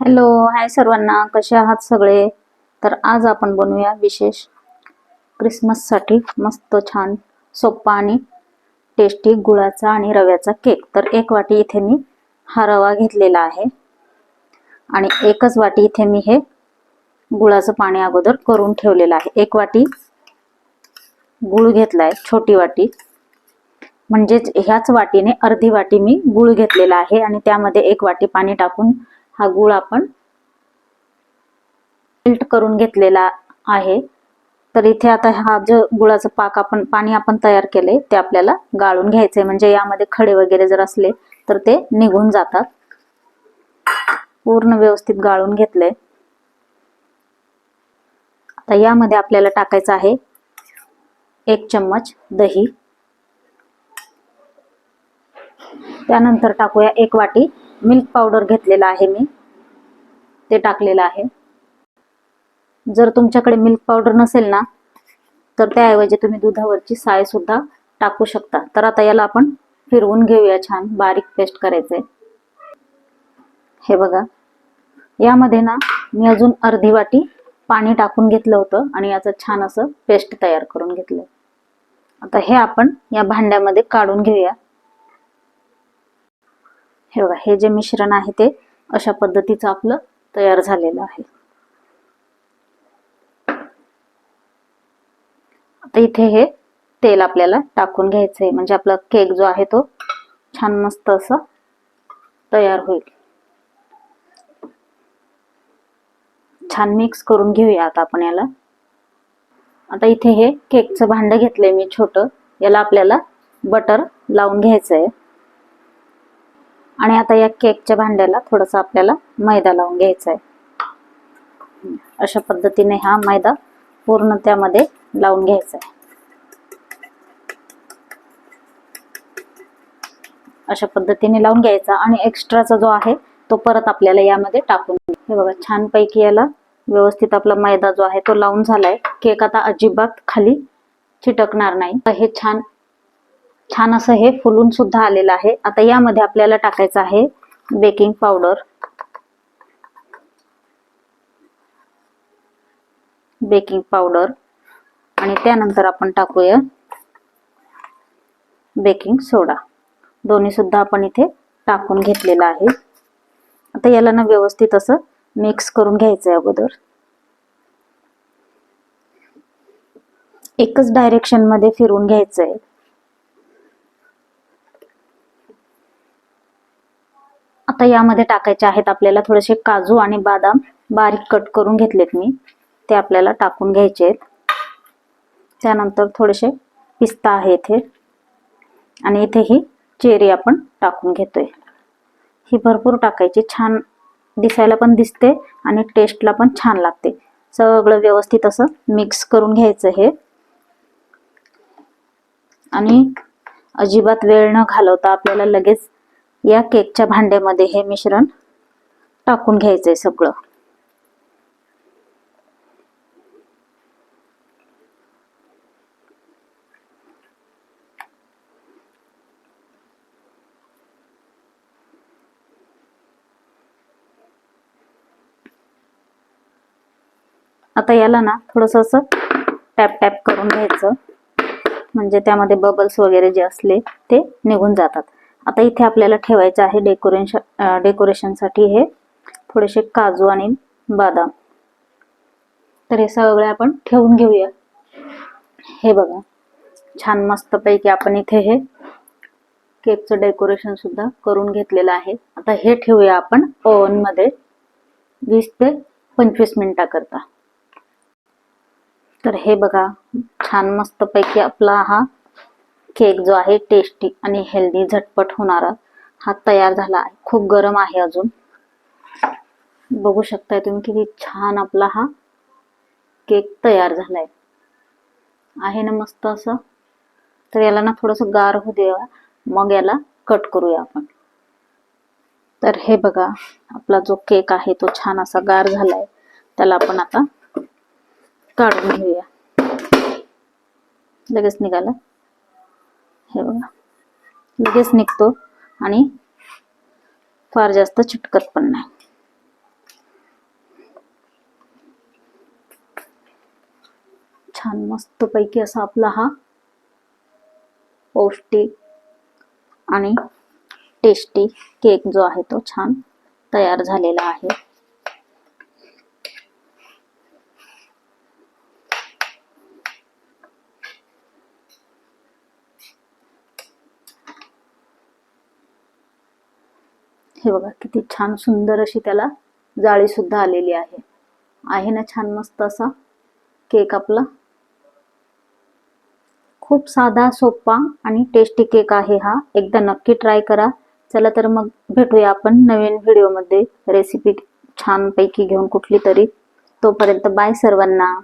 Hello hi सर्वांना. कसे आहात सगळे? तर आज आपण बनवूया विशेष क्रिसमससाठी मस्त छान सोप्पा आणि टेस्टी गुळाचा आणि रव्याचा केक. तर एक वाटी इथे मी हा रवा घेतलेला आहे. आणि एकच वाटी इथे मी हे गुळाचं पाणी अगोदर करून ठेवलेलं आहे. एक वाटी गुळ घेतलाय छोटी वाटी. म्हणजेच ह्याच वाटीने अर्धी वाटी मी गुळ घेतलेला आहे आणि त्यामध्ये एक वाटी पाणी टाकून हा गुळ आपण मेल्ट करून घेतलेला आहे. तर इथे आता हा जो गुळाचा पाक आपण पाणी आपण तयार केले ते आपल्याला गाळून घ्यायचे म्हणजे यामध्ये खडे वगैरे जर असले तर ते निघून जातात. पूर्ण व्यवस्थित गाळून घेतले आता यामध्ये आपल्याला टाकायचं आहे एक चम्मच दही. त्यानंतर टाकूया एक वाटी मिल्क पावडर घेतलेला आहे मी. ते टाकलेलं आहे. जर तुमच्याकडे मिल्क पावडर नसेल ना तर त्याऐवजी तुम्ही दुधावरची साय सुद्धा टाकू शकता. तर आता याला आपण फिरवून घेऊया छान बारीक पेस्ट करायचे हे बघा. यामध्ये ना मी अजून अर्धी वाटी पाणी टाकून घेतलं होतं आणि याचं छान असं पेस्ट तयार करून घेतलं आता हे आपण या भांड्यामध्ये काढून घेऊया. हे बघा हे जे मिश्रण आहे ते अशा पद्धतीचं आपलं तयार झालेलं आहे. आता इथे हे तेल आपल्याला टाकून घ्यायचं आहे म्हणजे आपला केक जो आहे तो छान मस्त असा तयार होईल. छान मिक्स करून घेऊया आता आपण याला. आता इथे हे केकचं भांड घेतलंय मी छोटं. याला आपल्याला बटर लावून घ्यायचं आहे आणि आता या केकच्या भांड्याला थोडासा आपल्याला मैदा लावून घ्यायचा आहे. अशा पद्धतीने हा मैदा पूर्ण त्यामध्ये लावून घ्यायचा आहे. अशा पद्धतीने लावून घ्यायचा आणि एक्स्ट्राचा जो आहे तो परत आपल्याला यामध्ये टाकून हे बघा छानपैकी याला व्यवस्थित आपला मैदा जो आहे तो लावून झालाय. केक आता अजिबात खाली चिटकणार नाही. हे छान छान असं हे फुलून सुद्धा आलेलं आहे. आता यामध्ये आपल्याला टाकायचं आहे बेकिंग पावडर. Baking powder. आणि त्यानंतर आपण टाकूया बेकिंग सोडा. दोन्ही सुद्धा आपण इथे टाकून घेतलेलं आहे. आता याला ना व्यवस्थित असं मिक्स करून घ्यायचं आहे अगोदर. एकच डायरेक्शनमध्ये फिरून घ्यायचं आहे आता यामध्ये टाकायचे आहेत आपल्याला थोडेसे काजू आणि बदाम. बारीक कट करून घेतलेत मी. ते आपल्याला टाकून घ्यायचे आहेत. त्यानंतर थोडेसे पिस्ता आहे इथे. आणि इथे ही चेरी आपण टाकून घेतोय. ही भरपूर टाकायची. छान दिसायला पण दिसते आणि टेस्टला पण छान लागते. सगळं व्यवस्थित असं मिक्स करून घ्यायचं हे. आणि अजिबात वेळ न घालवता आपल्याला लगेच या केकच्या भांड्यामध्ये हे मिश्रण टाकून घ्यायचंय सगळं. आता याला ना थोडस असं टॅप टॅप करून घ्यायचं. म्हणजे त्यामध्ये बबल्स वगैरे जे असले ते निघून जातात. आता इथे आपल्याला ठेवायचं आहे डेकोरेशन डेकोरेशनसाठी हे थोडेसे काजू आणि बदाम. तर हे सगळे आपण ठेवून घेऊया. हे बघा छान मस्तपैकी आपण इथे हे केकचं डेकोरेशन सुद्धा करून घेतलेलं आहे. आता हे ठेवूया आपण ओव्हनमध्ये वीस ते पंचवीस मिनिटाकरता. तर हे बघा छान मस्तपैकी आपला हा केक जो आहे टेस्टी आणि हेल्दी झटपट होणारा हा तयार झाला आहे. खूप गरम आहे अजून. बघू शकताय तुम्ही किती छान आपला हा केक तयार झालाय. आहे ना मस्त असं? तर याला ना थोडस गार होऊ देऊया मग याला कट करूया आपण. तर हे बघा आपला जो केक आहे तो छान असा गार झालाय. त्याला आपण आता काढून घेऊया. लगेच निघाला. हे बघा लगेच निघतो आणि फार जास्त चिटकत पण नाही. छान मस्तपैकी असा आपला हा पौष्टिक आणि टेस्टी केक जो आहे तो छान तयार झालेला आहे. हे बघा किती छान सुंदर अशी त्याला जाळी सुद्धा आलेली आहे. आहे ना छान मस्त असा केक आपला? खूप साधा सोपा आणि टेस्टी केक आहे हा. एकदा नक्की ट्राय करा. चला तर मग भेटूया आपण नवीन व्हिडिओमध्ये रेसिपी छानपैकी घेऊन कुठली तरी. तोपर्यंत बाय सर्वांना.